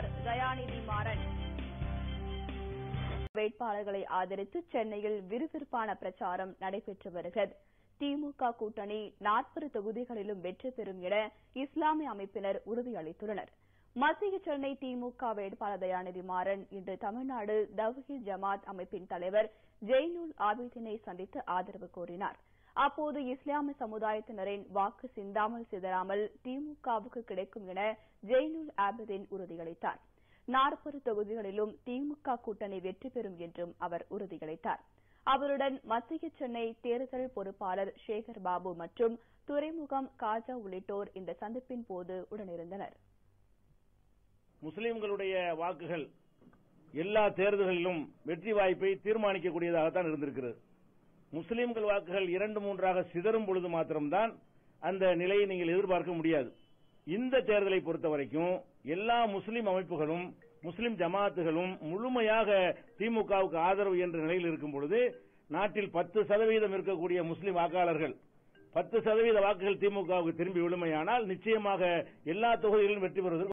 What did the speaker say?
தயாநிதி மாறன். வேட்பாளர்களை ஆதரித்து சென்னையில் விறுவிறுப்பான பிரச்சாரம் நடைபெற்று வருகிறது. திமுக கூட்டணி நாற்பது தொகுதிகளிலும் வெற்றி பெறும் என இஸ்லாமிய அமைப்பினர் உறுதியளித்துள்ளனர். மத்திய சென்னை திமுக வேட்பாளர் தயாநிதி மாறன் இன்று தமிழ்நாடு தவ்ஹீத் ஜமாத் அமைப்பின் தலைவர் ஜெய்னுல் ஆபிதினை சந்தித்து ஆதரவு கோரினார். அப்போது இஸ்லாமிய சமுதாயத்தினரின் வாக்கு சிந்தாமல் சிதறாமல் திமுகவுக்கு கிடைக்கும் என ஜெய்னுல் ஆபதின் உறுதியளித்தார். நாற்பது தொகுதிகளிலும் திமுக கூட்டணி வெற்றி பெறும் என்றும் அவர் உறுதியளித்தார். அவருடன் மத்திய சென்னை தேர்தல் பொறுப்பாளர் சேகர் பாபு மற்றும் துறைமுகம் காஜா உள்ளிட்டோர் இந்த சந்திப்பின் போது உடனிருந்தனர். முஸ்லிம்களுடைய வாக்குகள் எல்லா தேர்தல்களிலும் வெற்றி வாய்ப்பை தீர்மானிக்கக்கூடியதாகத்தான் இருந்திருக்கிறது. முஸ்லிம்கள் வாக்குகள் இரண்டு மூன்றாக சிதறும் பொழுது மாத்திரம்தான் அந்த நிலையை நீங்கள் எதிர்பார்க்க முடியாது. இந்த தேர்தலை பொறுத்த வரைக்கும் எல்லா முஸ்லிம் அமைப்புகளும் முஸ்லிம் ஜமாத்துகளும் முழுமையாக திமுகவுக்கு ஆதரவு என்ற நிலையில் இருக்கும் பொழுது நாட்டில் பத்து சதவீதம் இருக்கக்கூடிய முஸ்லிம் வாக்காளர்கள் பத்து சதவீத வாக்குகள் திமுகவுக்கு திரும்பி விழுமையானால் நிச்சயமாக எல்லா தொகுதிகளிலும் வெற்றி பெறுவதற்கு